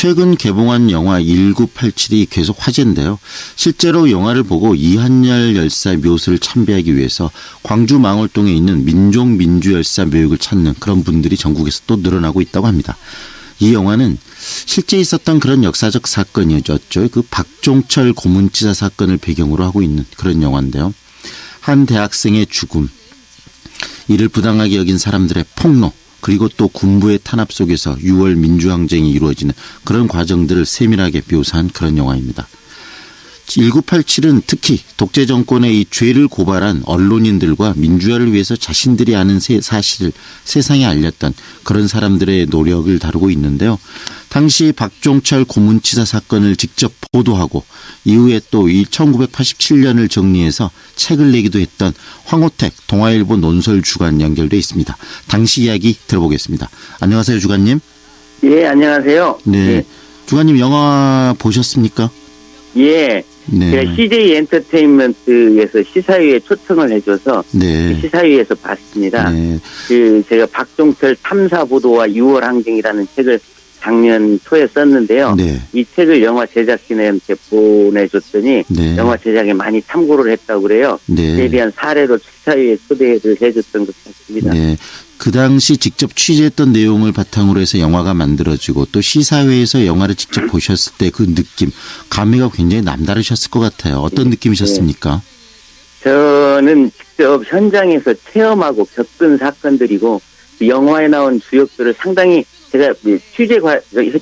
최근 개봉한 영화 1987이 계속 화제인데요. 실제로 영화를 보고 이한열 열사 묘소를 참배하기 위해서 광주 망월동에 있는 민족 민주 열사 묘역을 찾는 그런 분들이 전국에서 또 늘어나고 있다고 합니다. 이 영화는 실제 있었던 그런 역사적 사건이었죠. 그 박종철 고문치사 사건을 배경으로 하고 있는 그런 영화인데요. 한 대학생의 죽음, 이를 부당하게 여긴 사람들의 폭로, 그리고 또 군부의 탄압 속에서 6월 민주항쟁이 이루어지는 그런 과정들을 세밀하게 묘사한 그런 영화입니다. 1987은 특히 독재 정권의 이 죄를 고발한 언론인들과 민주화를 위해서 자신들이 아는 사실을 세상에 알렸던 그런 사람들의 노력을 다루고 있는데요. 당시 박종철 고문치사 사건을 직접 보도하고 이후에 또 이 1987년을 정리해서 책을 내기도 했던 황호택 동아일보 논설 주간 연결돼 있습니다. 당시 이야기 들어보겠습니다. 안녕하세요, 주간님. 예, 안녕하세요. 네. 예. 주간님 영화 보셨습니까? 예. 네. 제가 CJ 엔터테인먼트에서 시사회에 초청을 해줘서 네. 시사회에서 봤습니다. 네. 그 제가 박종철 탐사 보도와 6월 항쟁이라는 책을 작년 초에 썼는데요. 네. 이 책을 영화 제작진한테 보내줬더니 네. 영화 제작에 많이 참고를 했다고 그래요. 네. 그에 대한 사례로 시사회에 초대를 해줬던 것 같습니다. 네. 그 당시 직접 취재했던 내용을 바탕으로 해서 영화가 만들어지고 또 시사회에서 영화를 직접 보셨을 때 그 느낌, 감회가 굉장히 남다르셨을 것 같아요. 어떤 네. 느낌이셨습니까? 저는 직접 현장에서 체험하고 겪은 사건들이고 그 영화에 나온 주역들을 상당히 제가 이 취재 과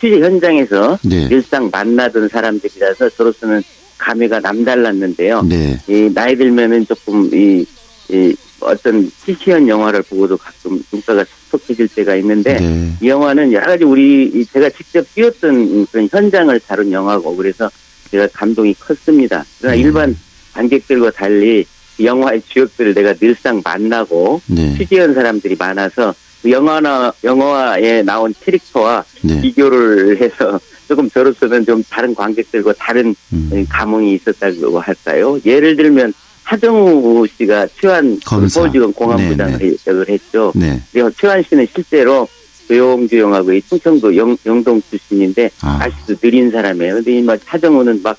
취재 현장에서 네. 일상 만나던 사람들이라서 저로서는 감회가 남달랐는데요. 네. 이 나이 들면은 조금 이, 이 어떤 시시한 영화를 보고도 가끔 눈가가 촉촉해질 때가 있는데 네. 이 영화는 여러 가지 우리 이 제가 직접 뛰었던 그런 현장을 다룬 영화고 그래서 제가 감동이 컸습니다. 그러나 네. 일반 관객들과 달리 이 영화의 주역들을 내가 늘상 만나고 네. 취재한 사람들이 많아서 그 영화나 영화에 나온 캐릭터와 네. 비교를 해서 조금 저로서는 좀 다른 관객들과 다른 음. 감흥이 있었다고 할까요? 예를 들면 하정우 씨가 검사. 서울지검 공안부장을 네, 역을 했죠. 네. 그리고 최한 씨는 실제로 조용주 이 충청도 영, 영동 출신인데 아. 아직도 느린 사람이에요. 근데 이막 하정우는 막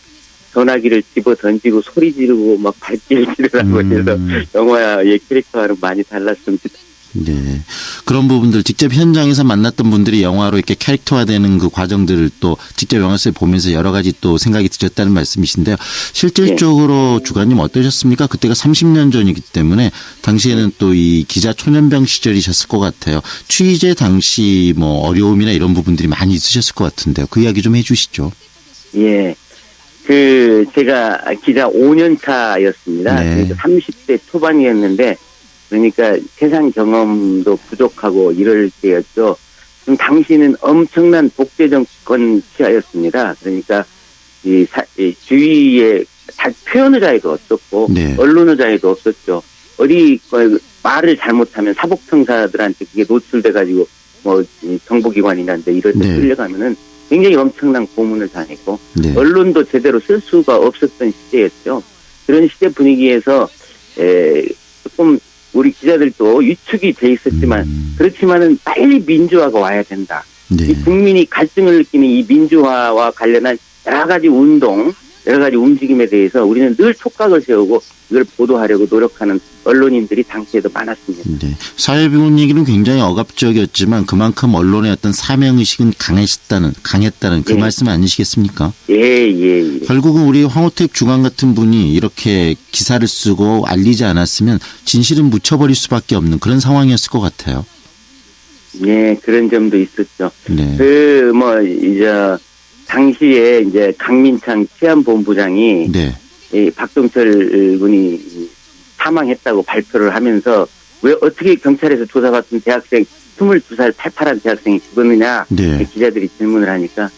전화기를 집어 던지고 소리 지르고 막 발길질을 하고 해서 음. 영화의 캐릭터와는 많이 달랐습니다. 네. 그런 부분들 직접 현장에서 만났던 분들이 영화로 이렇게 캐릭터화되는 그 과정들을 또 직접 영화에서 보면서 여러 가지 또 생각이 드셨다는 말씀이신데요. 실질적으로 네. 주관님 어떠셨습니까? 그때가 30년 전이기 때문에 당시에는 또 이 기자 초년병 시절이셨을 것 같아요. 취재 당시 뭐 어려움이나 이런 부분들이 많이 있으셨을 것 같은데요. 그 이야기 좀 해주시죠. 예. 그, 제가 기자 5년 차였습니다. 네. 그러니까 30대 초반이었는데, 그러니까 세상 경험도 부족하고 이럴 때였죠. 그럼 당시는 엄청난 독재 정권 시하였습니다. 그러니까 이, 사, 이 주위에 다 표현의 자유도 없었고, 네. 언론의 자유도 없었죠. 어디 그 말을 잘못하면 사복청사들한테 그게 노출돼 가지고 뭐이 정보기관이란데 이럴 때 네. 끌려가면은 굉장히 엄청난 고문을 당했고 네. 언론도 제대로 쓸 수가 없었던 시대였죠. 그런 시대 분위기에서 에, 조금 우리 기자들도 위축이 돼 있었지만 음, 그렇지만은 빨리 민주화가 와야 된다. 네. 이 국민이 갈등을 느끼는 이 민주화와 관련한 여러 가지 운동, 여러 가지 움직임에 대해서 우리는 늘 촉각을 세우고 이걸 보도하려고 노력하는 언론인들이 당시에도 많았습니다. 네. 사회비운 얘기는 굉장히 억압적이었지만 그만큼 언론의 어떤 사명의식은 강했다는, 강했다는 그 네. 말씀 아니시겠습니까? 예, 예, 예. 결국은 우리 황호택 주간 같은 분이 이렇게 기사를 쓰고 알리지 않았으면 진실은 묻혀버릴 수밖에 없는 그런 상황이었을 것 같아요. 예, 그런 점도 있었죠. 네. 그, 뭐, 이제, 당시에 이제 강민창 치안본부장이 네. 이 박종철 군이 사망했다고 발표를 하면서 왜 어떻게 경찰에서 조사받은 대학생 22살 팔팔한 대학생이 죽었느냐 네. 기자들이 질문을 하니까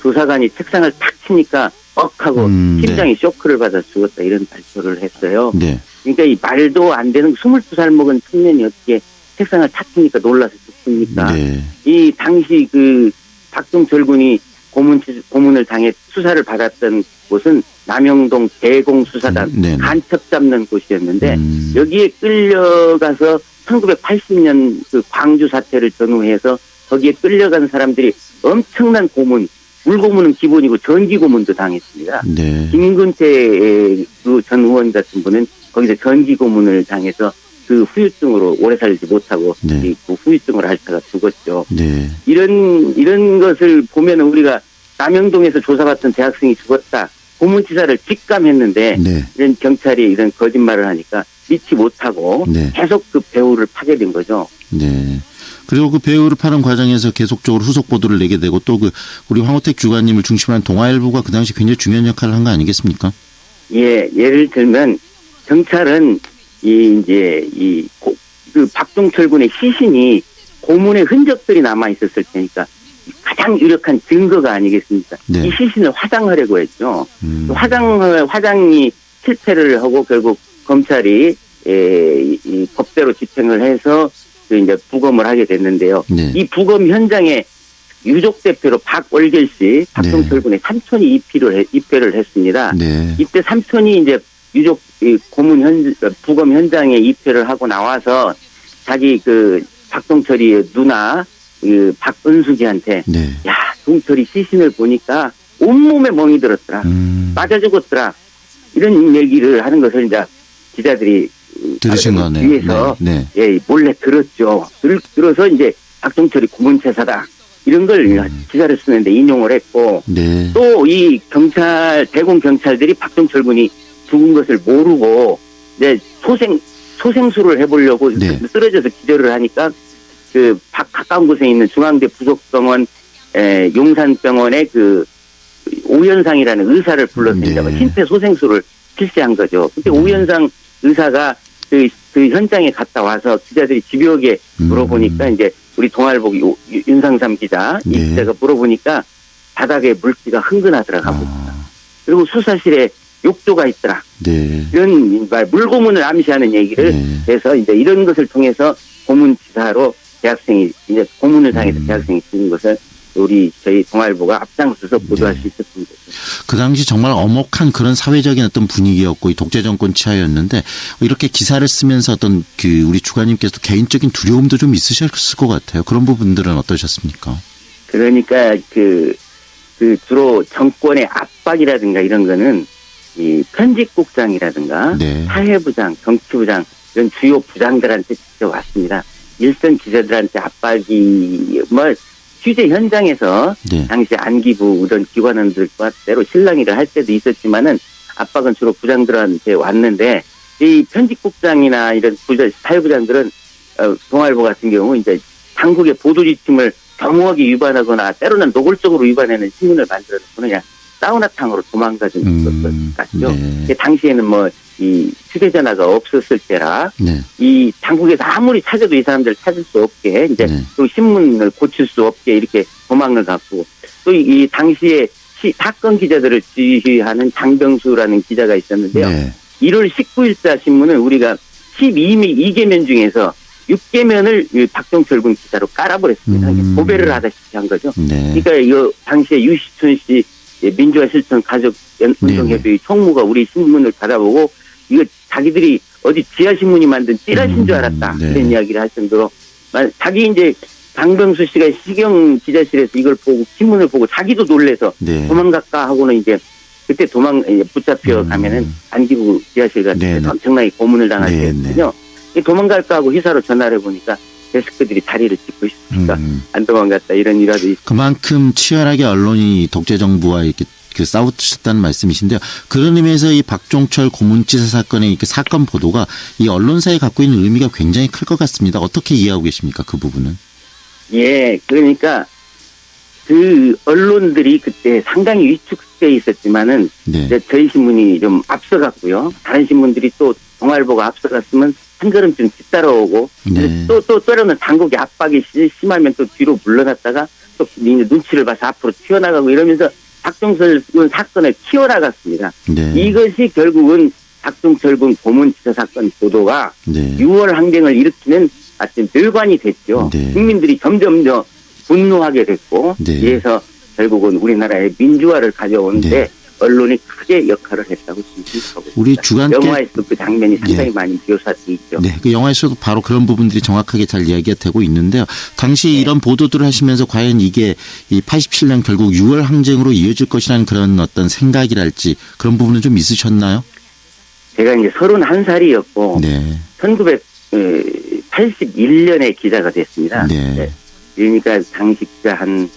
조사관이 책상을 탁 치니까 억 하고 음, 심장이 쇼크를 받아 죽었다 이런 발표를 했어요. 네. 그러니까 이 말도 안 되는 22살 먹은 청년이 어떻게 책상을 탁 치니까 놀라서 죽습니까? 네. 이 당시 그 박종철 군이 고문 고문을 당해 수사를 받았던 곳은 남영동 대공수사단 음. 간첩 잡는 곳이었는데 음, 여기에 끌려가서 1980년 그 광주 사태를 전후해서 거기에 끌려간 사람들이 엄청난 고문 물고문은 기본이고 전기고문도 당했습니다. 네. 김근태 그전 의원 같은 분은 거기서 전기고문을 당해서 그 후유증으로 오래 살지 못하고 네. 이그 후유증을 앓다가 죽었죠. 네. 이런 이런 것을 보면 우리가 남영동에서 조사받던 대학생이 죽었다. 고문치사를 직감했는데 네. 이런 경찰이 이런 거짓말을 하니까 믿지 못하고 네. 계속 그 배우를 파게 된 거죠. 네. 그리고 그 배우를 파는 과정에서 계속적으로 후속 보도를 내게 되고 또 그 우리 황호택 주관님을 중심으로 한 동아일보가 그 당시 굉장히 중요한 역할을 한 거 아니겠습니까? 예, 예를 들면 경찰은 이 이제 이그 박종철 군의 시신이 고문의 흔적들이 남아 있었을 테니까 가장 유력한 증거가 아니겠습니까? 네. 이 시신을 화장하려고 했죠. 음. 화장 화장이 실패를 하고 결국 검찰이 에, 이, 이 법대로 집행을 해서 그 이제 부검을 하게 됐는데요. 네. 이 부검 현장에 유족 대표로 박월결 씨, 박종철 군의 삼촌이 입회를 해- 입회를 했습니다. 네. 이때 삼촌이 이제 유족 이 고문 현 부검 현장에 입회를 하고 나와서 자기 그 박동철이 누나 그 박은숙이한테 네. 야 동철이 시신을 보니까 온몸에 멍이 들었더라 음. 맞아 죽었더라 이런 얘기를 하는 것을 이제 기자들이 들으신 아, 거네요. 뒤에서 네. 예 몰래 들었죠 들, 들어서 이제 박동철이 고문체사다 이런 걸 음. 기사를 쓰는데 인용을 했고 네. 또 이 경찰 대공 경찰들이 박종철 군이 죽은 것을 모르고 이제 소생 소생술을 해보려고 네. 쓰러져서 기절을 하니까 그 박- 가까운 곳에 있는 중앙대 부속병원 에, 용산병원의 그 오현상이라는 의사를 불러서 네. 이제 심폐소생술을 실시한 거죠. 근데 음. 오현상 의사가 그, 그 현장에 갔다 와서 기자들이 집요하게 음. 물어보니까 이제 우리 동아일보 윤상삼 기자 이 네. 기자가 물어보니까 바닥에 물기가 흥건하더라 하고 아, 그리고 수사실에 욕조가 있더라 네. 이런 말 물고문을 암시하는 얘기를 네. 해서 이제 이런 것을 통해서 고문치사로 대학생이 이제 고문을 당해서 음. 대학생이 죽은 것을 우리 저희 동아일보가 앞장서서 보도할 네. 수 있었습니다. 그 당시 정말 엄혹한 그런 사회적인 어떤 분위기였고 이 독재 정권 치하였는데 이렇게 기사를 쓰면서 어떤 그 우리 주관님께서도 개인적인 두려움도 좀 있으셨을 것 같아요. 그런 부분들은 어떠셨습니까? 그러니까 그, 그 주로 정권의 압박이라든가 이런 거는 이 편집국장이라든가 네. 사회부장, 정치부장 이런 주요 부장들한테 직접 왔습니다. 일선 기자들한테 압박이 뭐 취재 현장에서 네. 당시 안기부 이런 기관원들과 때로 실랑이를 할 때도 있었지만은 압박은 주로 부장들한테 왔는데 이 편집국장이나 이런 부자, 사회부장들은 어, 동아일보 같은 경우 이제 당국의 보도 지침을 겸허하게 위반하거나 때로는 노골적으로 위반하는 신문을 만들어서 그냥 사우나탕으로 도망가는 음, 것 같죠. 네. 근데 당시에는 뭐 이 휴대전화가 없었을 때라 네. 이 당국에서 아무리 찾아도 이 사람들 찾을 수 없게 이제 네. 또 신문을 고칠 수 없게 이렇게 도망을 갔고 또 이 당시에 시- 사건 기자들을 지휘하는 장병수라는 기자가 있었는데요. 네. 1월 19일자 신문은 우리가 12미 2개면 중에서 6개면을 박정철 군 기자로 깔아버렸습니다. 음. 고배를 하다시피 한 거죠. 네. 그러니까 이 당시에 유시춘 씨 예, 민주화 실천 가족 네네. 운동협의 총무가 우리 신문을 받아보고 이거 자기들이 어디 지하 신문이 만든 찌라신 줄 음, 알았다 네. 이런 이야기를 할 정도로 만- 자기 이제 강병수 씨가 시경 기자실에서 이걸 보고 신문을 보고 자기도 놀래서 네. 도망갈까 하고는 이제 그때 도망 이제 붙잡혀 음. 가면은 안기부 지하실 같은 네네. 데서 엄청나게 고문을 당할 네네. 때였거든요. 이 도망갈까 하고 회사로 전화를 해 보니까 데스크들이 다리를 짚고 있으니까 음. 안 도망갔다 이런 일화도 있 그만큼 치열하게 언론이 독재 정부와 이렇게 그 싸우셨다는 말씀이신데요. 그런 의미에서 이 박종철 고문치사 사건의 이렇게 사건 보도가 이 언론사에 갖고 있는 의미가 굉장히 클 것 같습니다. 어떻게 이해하고 계십니까? 그 부분은? 예, 그러니까 그 언론들이 그때 상당히 위축돼 있었지만은 네. 이제 저희 신문이 좀 앞서갔고요. 다른 신문들이 또 동아일보가 앞서갔으면 한 걸음쯤 뒤따라오고 네. 또또 때로는 당국의 압박이 시- 심하면 또 뒤로 물러났다가 또 눈치를 봐서 앞으로 튀어나가고 이러면서 박종철 군 사건을 키워나갔습니다. 네. 이것이 결국은 박종철 군 고문치사 사건 보도가 네. 6월 항쟁을 일으키는 하여튼 멸관이 됐죠. 네. 국민들이 점점 더 분노하게 됐고 네. 이래서 결국은 우리나라의 민주화를 가져오는데 네. 언론이 크게 역할을 했다고 있습니다. 우리 주간께 영화에서 그 장면이 상당히 예. 많이 묘사돼 있죠. 네, 그 영화에서도 바로 그런 부분들이 정확하게 잘 이야기가 되고 있는데요. 당시 네. 이런 보도들을 하시면서 과연 이게 이 87년 결국 6월 항쟁으로 이어질 것이라는 그런 어떤 생각이랄지 그런 부분은 좀 있으셨나요? 제가 이제 31살이었고 네, 1981년에 기자가 됐습니다. 네. 그러니까 당시 기자 한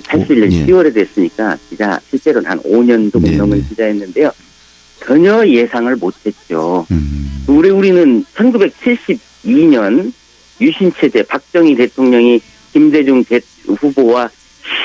81년 오, 예. 10월에 됐으니까 기자 실제로는 한 5년도 네, 넘은 네. 기자였는데요. 전혀 예상을 못했죠. 음, 우리 우리는 1972년 유신 체제 박정희 대통령이 김대중 대, 후보와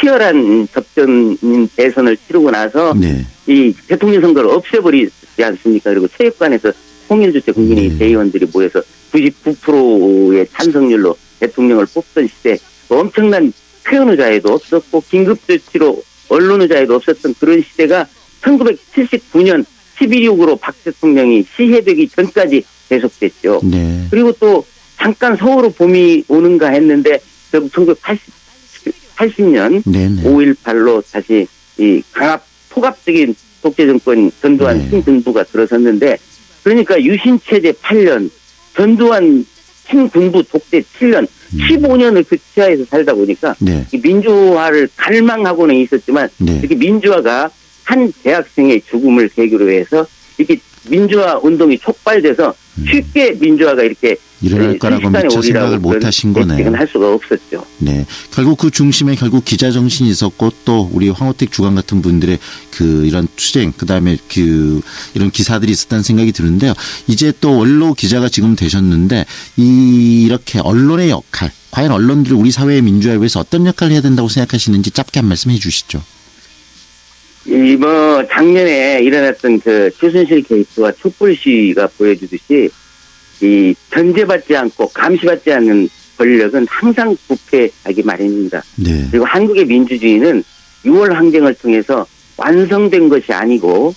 치열한 접전인 대선을 치르고 나서 네, 이 대통령 선거를 없애버리지 않습니까? 그리고 체육관에서 통일주체 국민의 네. 대의원들이 모여서 99%의 찬성률로 대통령을 뽑던 시대 뭐 엄청난 표현의자에도 없었고 긴급조치로 언론 의자에도 없었던 그런 시대가 1979년 11.6으로 박 대통령이 시해되기 전까지 계속됐죠. 네, 그리고 또 잠깐 서울로 봄이 오는가 했는데 결국 1980 년 네, 네. 5.18로 다시 이 강압 포갑적인 독재 정권 전두환 네. 신군부가 들어섰는데 그러니까 유신 체제 8년 전두환 신군부 독재 7년 음. 15년을 그 치하에서 살다 보니까 네, 이 민주화를 갈망하고는 있었지만 네, 이렇게 민주화가 한 대학생의 죽음을 계기로 해서 이렇게 민주화 운동이 촉발돼서 음. 쉽게 민주화가 이렇게 일어날 거라고 미처 생각을 못 하신 거네요. 할 수가 없었죠. 네. 결국 그 중심에 결국 기자 정신이 있었고 또 우리 황호택 주간 같은 분들의 그 이런 투쟁 그다음에 그 이런 기사들이 있었다는 생각이 드는데요. 이제 또 원로 기자가 지금 되셨는데 이 이렇게 언론의 역할 과연 언론들이 우리 사회의 민주화에 위해서 어떤 역할을 해야 된다고 생각하시는지 짧게 한 말씀 해 주시죠. 이뭐 작년에 일어났던 그 최순실 케이스와 촛불 시위가 보여주듯이 이 견제받지 않고 감시받지 않는 권력은 항상 부패하기 마련입니다. 네. 그리고 한국의 민주주의는 6월 항쟁을 통해서 완성된 것이 아니고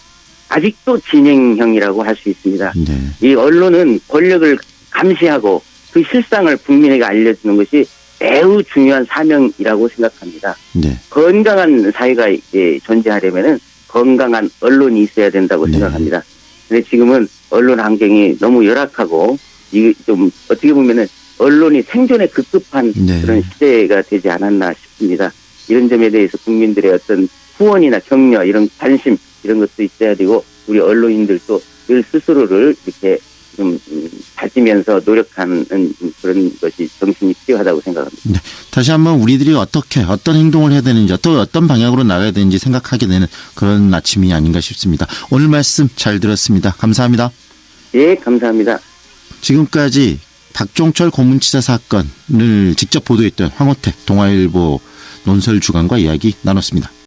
아직도 진행형이라고 할 수 있습니다. 네. 이 언론은 권력을 감시하고 그 실상을 국민에게 알려주는 것이 매우 중요한 사명이라고 생각합니다. 네. 건강한 사회가 이제 존재하려면은 건강한 언론이 있어야 된다고 네. 생각합니다. 근데 지금은 언론 환경이 너무 열악하고 이게 좀 어떻게 보면은 언론이 생존에 급급한 네. 그런 시대가 되지 않았나 싶습니다. 이런 점에 대해서 국민들의 어떤 후원이나 격려 이런 관심 이런 것도 있어야 되고 우리 언론인들도 늘 스스로를 이렇게 좀 음, 다지면서 노력하는 그런 것이 정신이 필요하다고 생각합니다. 다시 한번 우리들이 어떻게 어떤 행동을 해야 되는지 또 어떤 방향으로 나가야 되는지 생각하게 되는 그런 아침이 아닌가 싶습니다. 오늘 말씀 잘 들었습니다. 감사합니다. 예, 감사합니다. 지금까지 박종철 고문치사 사건을 직접 보도했던 황호택 동아일보 논설 주간과 이야기 나눴습니다.